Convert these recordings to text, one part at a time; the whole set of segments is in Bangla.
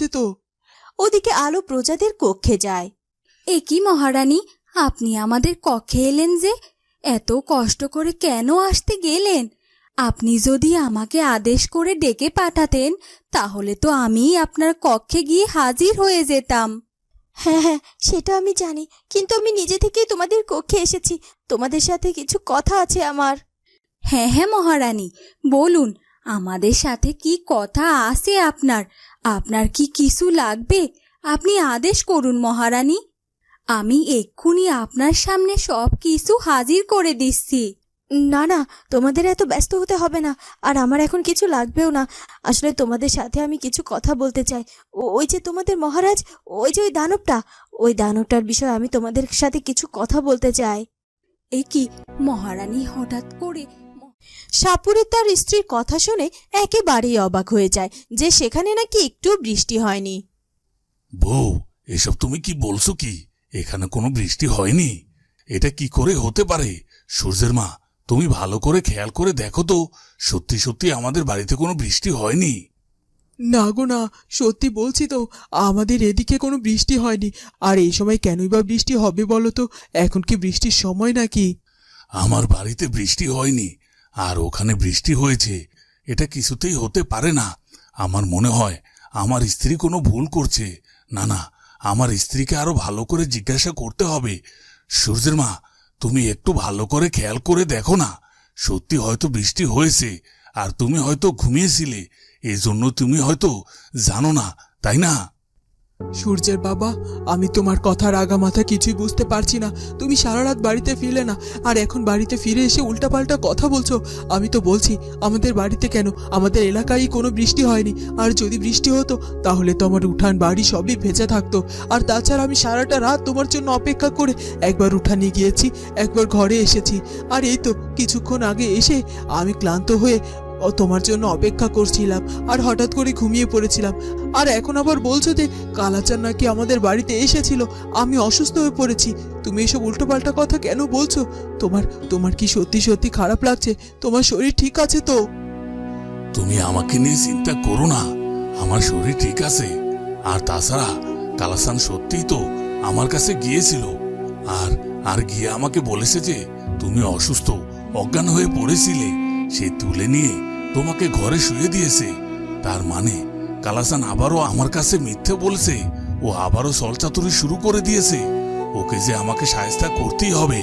লাগছে তো। ওদিকে আলো প্রজাদের কক্ষে যায়। এ কি মহারানী আপনি আমাদের কক্ষে এলেন যে এত কষ্ট করে কেন আসতে গেলেন? আপনি যদি আমাকে আদেশ করে ডেকে পাঠাতেন তাহলে তো আমি আপনার কক্ষে গিয়ে হাজির হয়ে যেতাম। হ্যাঁ হ্যাঁ সেটা আমি জানি কিন্তু আমি নিজে থেকেই তোমাদের কক্ষে এসেছি। তোমাদের সাথে কিছু কথা আছে আমার। হ্যাঁ হ্যাঁ মহারানী বলুন আমাদের সাথে কি কথা আছে আপনার? আপনার কি কিছু লাগবে? আপনি আদেশ করুন মহারানী। আমি এক্ষুনি আপনার সামনে সব কিছু হাজির করে দিচ্ছি। না না তোমাদের এত ব্যস্ত হতে হবে না আর আমার এখন কিছু লাগবেও না। আসলে তোমাদের সাথে আমি কিছু কথা বলতে চাই। ওই যে তোমাদের মহারাজ ওই যে ওই দানবটা ওই দানবটার বিষয়ে আমি তোমাদের সাথে কিছু কথা বলতে চাই। এ কি মহারানী হঠাৎ করে সাপুরে তার স্ত্রীর কথা শুনে একেবারেই অবাক হয়ে যায় যে সেখানে নাকি একটু বৃষ্টি হয়নি। বউ এসব তুমি কি বলছো কি? এখানে কোনো বৃষ্টি হয়নি। এটা কি করে হতে পারে? সূর্যের মা তুমি ভালো করে খেয়াল করে দেখো তো সত্যি সত্যি আমাদের বাড়িতে কোনো বৃষ্টি হয়নি। না গো না সত্যি বলছি তো আমাদের এদিকে কোনো বৃষ্টি হয়নি। আর এই সময় কেনই বা বৃষ্টি হবে বলো তো এখন কি বৃষ্টির সময় নাকি? আমার বাড়িতে বৃষ্টি হয়নি। আর ওখানে বৃষ্টি হয়েছে, এটা কিছুতেই হতে পারে না। আমার মনে হয় আমার স্ত্রী কোনো ভুল করছে। না না, আমার স্ত্রীকে আরও ভালো করে জিজ্ঞাসা করতে হবে। সূর্যের মা, তুমি একটু ভালো করে খেয়াল করে দেখো না। সত্যি হয়তো বৃষ্টি হয়েছে, আর তুমি হয়তো ঘুমিয়েছিলে। এজন্য তুমি হয়তো জানো না, তাই না? সূর্যের বাবা, আমি তোমার কথার আগা মাথা কিছুই বুঝতে পারছি না। তুমি সারা রাত বাড়িতে ফিরলে না, আর এখন বাড়িতে ফিরে এসে উল্টাপাল্টা কথা বলছো। আমি তো বলছি, আমাদের বাড়িতে কেন? আমাদের এলাকায় কোনো বৃষ্টি হয়নি। আর যদি বৃষ্টি হতো, তাহলে তো আমার উঠান বাড়ি সবই ভেজা থাকতো। আর তাছাড়া আমি সারাটা রাত তোমার জন্য অপেক্ষা করে একবার উঠানে গিয়েছি, একবার ঘরে এসেছি। আর এই তো কিছুক্ষণ আগে এসে আমি ক্লান্ত হয়ে ও তোমার জন্য অপেক্ষা করছিলাম, আর হঠাৎ করে ঘুমিয়ে পড়েছিলাম। আর এখন আবার বলছো যে, কালাচান নাকি আমাদের বাড়িতে এসেছিল, আমি অসুস্থ হয়ে পড়েছি। তুমি এসব উল্টোপাল্টা কথা কেন বলছো? তোমার তোমার কি সত্যি সত্যি খারাপ লাগছে? তোমার শরীর ঠিক আছে তো? তুমি আমাকে নিয়ে চিন্তা করো না। আমার শরীর ঠিক আছে। আর তাছাড়া কালাসান সত্যিই তো আমার কাছে গিয়েছিল। আর আর গিয়ে আমাকে বলেছে যে, তুমি অসুস্থ, অজ্ঞান হয়ে পড়েছিলে। সে তুলে নিয়ে তোমাকে ঘরে শুয়ে দিয়েছে। তার মানে কালাসান আবারও আমার কাছে মিথ্যে বলছে। ও আবারও সলচাতুরি শুরু করে দিয়েছে। ওকে যে আমাকে সাহেস্তা করতেই হবে।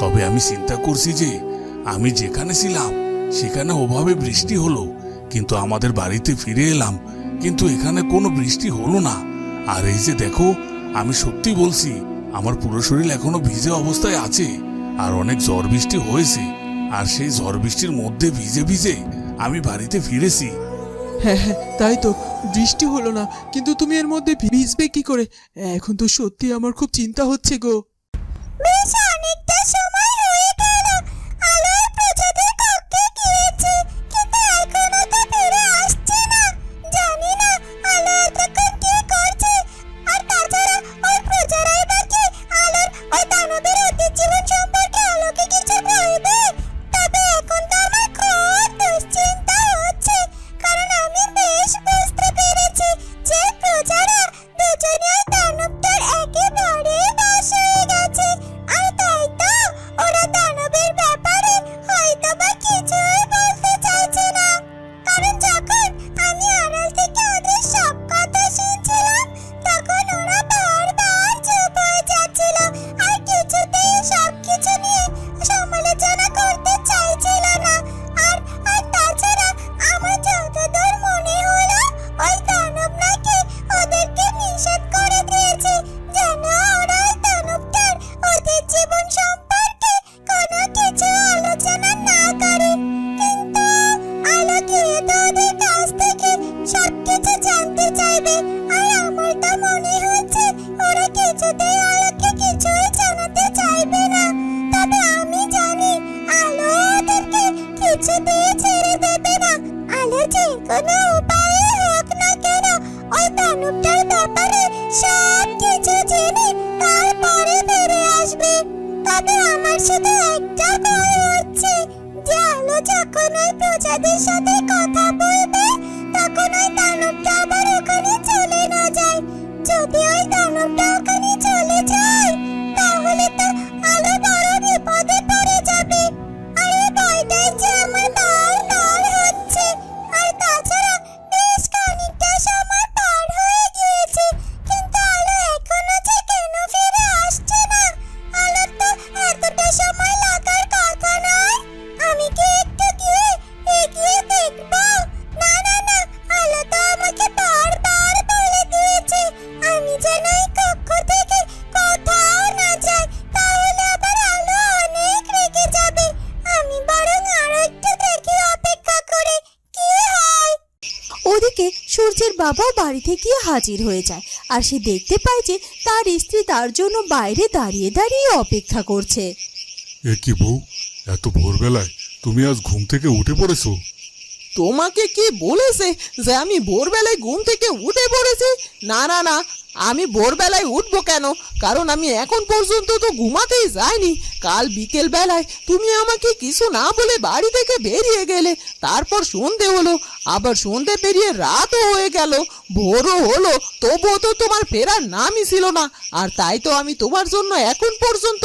তবে আমি চিন্তা করছি যে আমি যেখানে ছিলাম, সেখানে ওভাবে বৃষ্টি হলো। কিন্তু আমাদের বাড়িতে ফিরে এলাম। কিন্তু এখানে কোনো বৃষ্টি হলো না। আর এই যে দেখো, আমি সত্যি বলছি, আমার পুরো শরীর এখনও ভিজে অবস্থায় আছে। আর অনেক ঝড় বৃষ্টি হয়েছে। আর সেই ঝড় বৃষ্টির মধ্যে ভিজে ভিজে আমি বাড়িতে ফিরেছি। হ্যাঁ হ্যাঁ তাই তো। বৃষ্টি হলো না কিন্তু তুমি এর মধ্যে ভিজবে কি করে? এখন তো সত্যি আমার খুব চিন্তা হচ্ছে গো। শুধু একটা ভয় হচ্ছে যে আলো যখন ওই প্রজাদের সাথে কথা বলবে, তখন ওই দানবটা বাড়ি বাড়িতে গিয়ে হাজির হয়ে যায় আর সে দেখতে পায় যে তার স্ত্রী তার জন্য বাইরে দাঁড়িয়ে দাঁড়িয়ে অপেক্ষা করছে। এ কি বউ? এত ভোরবেলায় তুমি আজ ঘুম থেকে উঠে পড়েছো? তোমাকে কি বলেছে যে আমি ভোরবেলায় ঘুম থেকে উঠে পড়েছি? না না না, আমি ভোরবেলায় উঠবো কেন? কারণ আমি এখন পর্যন্ত তো ঘুমাতেই যাইনি। কাল বিকেল বেলায় তুমি আমাকে কিছু না বলে বাড়ি থেকে বেরিয়ে গেলে, তারপর সন্ধে হলো। আবার সন্ধে পেরিয়ে রাতও হয়ে গেল, ভোরও হলো, তবুও তো তোমার ফেরার নামই ছিল না। আর তাই তো আমি তোমার জন্য এখন পর্যন্ত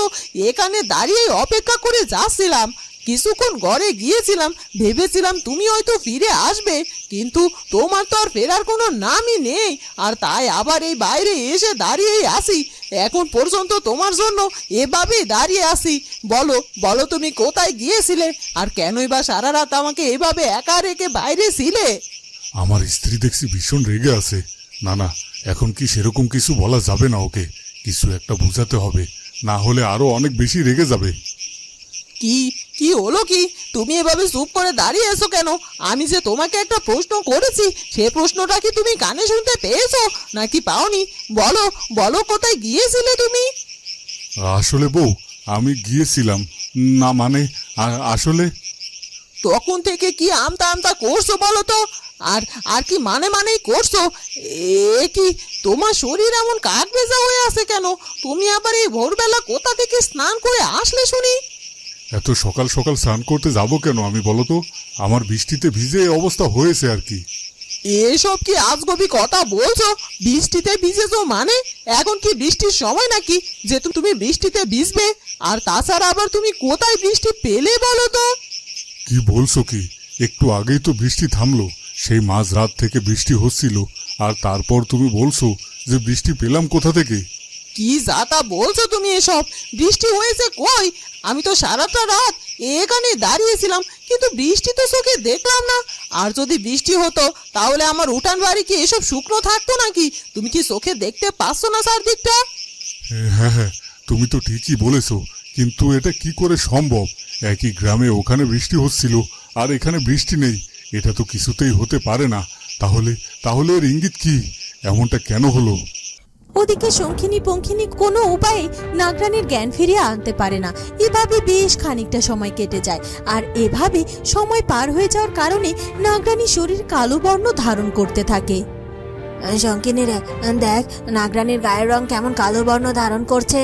এখানে দাঁড়িয়ে অপেক্ষা করে যাচ্ছিলাম। কিছুক্ষণ ঘরে গিয়েছিলাম ভেবেছিলাম তুমি হয়তো ফিরে আসবে কিন্তু তোমার তো আর ফেরার কোনো নামই নেই। আর তাই আবার এই বাইরে এসে দাঁড়িয়েই আসি এখন পর্যন্ত তোমার জন্য এভাবেই দাঁড়িয়ে আসি বলো বলো তুমি কোথায় গিয়েছিলে? আর কেনই বা সারা রাত আমাকে এভাবে একা রেখে বাইরে ছিলে? আমার স্ত্রী দেখছি ভীষণ রেগে আছে। না না এখন কি সেরকম কিছু বলা যাবে না ওকে। কিছু একটা বোঝাতে হবে। না হলে আরও অনেক বেশি রেগে যাবে। কি কি হলো কি? তুমি এভাবে চুপ করে দাঁড়িয়ে এসো কেন? আমি যে তোমাকে একটা প্রশ্ন করেছি সে প্রশ্নটা কি তুমি কানে শুনতে পেয়েছ? নাকি পাওনি? বলো বলো কোথায় গিয়েছিলে তুমি? আসলে বউ আমি গিয়েছিলাম। না মানে আসলে? তখন থেকে কি আমতা আমতা করছ বলো তো? আর আর কি মানে মানেই করছ? এ কি তোমার শরীর এমন কাক ভেজা হয়ে আছে কেন? তুমি আবার এই ভোরবেলা কোথা থেকে স্নান করে আসলে শুনি? এত সকাল সকাল স্নান করতে যাব কেন? আমি বলো তো আমার বৃষ্টিতে ভিজে অবস্থা হয়েছে আর কি। এসব কি আজগবি কথা বলছো? বৃষ্টিতে ভিজেছো মানে? এখন কি বৃষ্টির সময় নাকি যে তুমি বৃষ্টিতে ভিজবে? আর তাছাড়া আবার তুমি কোথায় বৃষ্টি পেলে বলো তো? কি বলছো কি? একটু আগেই তো বৃষ্টি থামলো। সেই মাঝ রাত থেকে বৃষ্টি হচ্ছিল। আর তারপর তুমি বলছো যে বৃষ্টি পেলাম কোথা থেকে? কি যা তা বলছো তুমি এসব? বৃষ্টি হয়েছে কই? আমি তো সারাটা রাত এখানে দাঁড়িয়েছিলাম, কিন্তু বৃষ্টি তো চোখে দেখলাম না। আর যদি বৃষ্টি হতো, তাহলে আমার উঠান বাড়ি কি এসব শুকনো থাকতো নাকি? তুমি কি চোখে দেখতে পাচ্ছ না চারদিকটা? হ্যাঁ হ্যাঁ তুমি তো ঠিকই বলেছ, কিন্তু এটা কি করে সম্ভব? একই গ্রামে ওখানে বৃষ্টি হচ্ছিল, আর এখানে বৃষ্টি নেই। এটা তো কিছুতেই হতে পারে না। তাহলে তাহলে এর ইঙ্গিত কি? এমনটা কেন হলো? ওদিকে শঙ্খিনী পঙ্খিনী কোনো উপায়ে নাগরানীর জ্ঞান ফিরিয়ে আনতে পারে না। এভাবে বেশ খানিকটা সময় কেটে যায়। আর এভাবে সময় পার হয়ে যাওয়ার কারণে নাগরানী শরীর কালো বর্ণ ধারণ করতে থাকে। শঙ্কিনী রে দেখ নাগরানীর গায়ের রং কেমন কালো বর্ণ ধারণ করছে।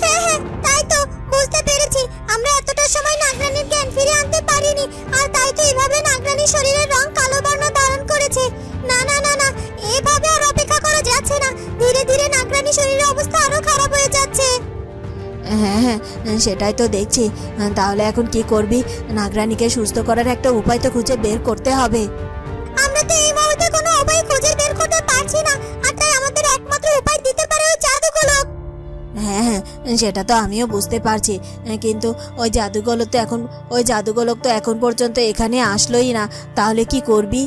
হ্যাঁ হ্যাঁ তাই তো বুঝতে পেরেছি। আমরা এতটা সময় নাগরানির জ্ঞান ফিরে আনতে পারিনি। আর তাই তো এভাবে নাগরানির শরীরের রং কালো বর্ণ ধারণ করেছে। না না না না এভাবে যাচ্ছে না। ধীরে ধীরে নাগরানি শরীরের অবস্থা আরও খারাপ হয়ে যাচ্ছে। হ্যাঁ হ্যাঁ সেটাই তো দেখছি। তাহলে এখন কি করবি? নাগরানীকে সুস্থ করার একটা উপায় তো খুঁজে বের করতে হবে। আমরা তো এই মুহূর্তে কোনো উপায় খুঁজে বের করতে পারছি না। আর তাই আমাদের একমাত্র উপায় দিতে পারে ওই জাদুগুলো হ্যাঁ হ্যাঁ সেটা তো আমিও বুঝতে পারছি। কিন্তু ওই জাদুগোলক তো এখন ওই জাদুগোলক তো এখন পর্যন্ত এখানে আসলোই না। তাহলে কি করবি?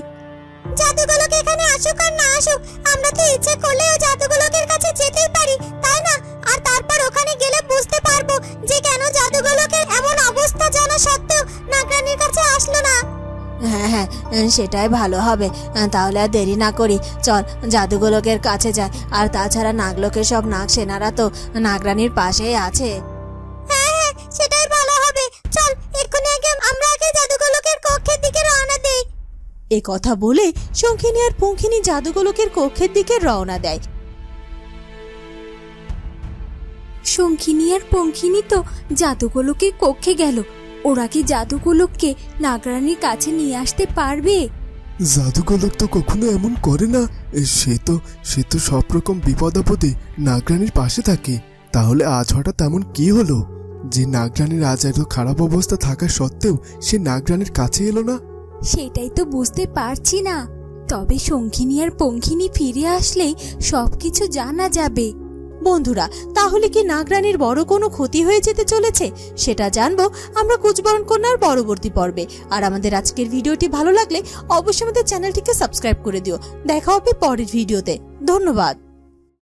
জাদুগুলোকে এখানে আসুক আর না আসুক ইচ্ছে করলে ওই জাদুগুলোকের কাছে যেতেই পারি, তাই না? আর তারপর ওখানে গেলে বুঝতে পারব যে কেন জাদুগুলোকে এমন অবস্থা জানা সত্ত্বেও নাগরানির কাছে আসলো না। হ্যাঁ হ্যাঁ সেটাই ভালো হবে। তাহলে আর দেরি না করি। চল, জাদুগোলকের কাছে যাই। আর তাছাড়া নাগলোকের সব নাগ সেনারা তো নাগরানির পাশেই আছে। এ কথা বলে শঙ্খিনী আর পুঙ্খিনী জাদুগোলকের কক্ষের দিকে রওনা দেয়। শঙ্খিনী আর পঙ্খিনী তো জাদুগোলকের কক্ষে গেল। ওরা কি জাদুগোলককে নাগরানীর কাছে নিয়ে আসতে পারবে? জাদুগোলক তো কখনো এমন করে না। সে তো সে তো সব রকম বিপদ আপদে নাগরানির পাশে থাকে। তাহলে আজ হঠাৎ এমন কি হলো? যে নাগরানির আজ এত খারাপ অবস্থা থাকা সত্ত্বেও সে নাগরানির কাছে এলো না? সেটাই তো বুঝতে পারছি না। তবে শঙ্খিনী আর পঙ্খিনী ফিরে আসলেই সব কিছু জানা যাবে। বন্ধুরা, তাহলে কি নাগরানীর বড় কোনো ক্ষতি হয়ে যেতে চলেছে? সেটা জানব আমরা কুচবরণ কন্যার পরবর্তী পর্বে। আর আমাদের আজকের ভিডিওটি ভালো লাগলে অবশ্যই আমাদের চ্যানেলটিকে সাবস্ক্রাইব করে দিও। দেখা হবে পরের ভিডিওতে। ধন্যবাদ।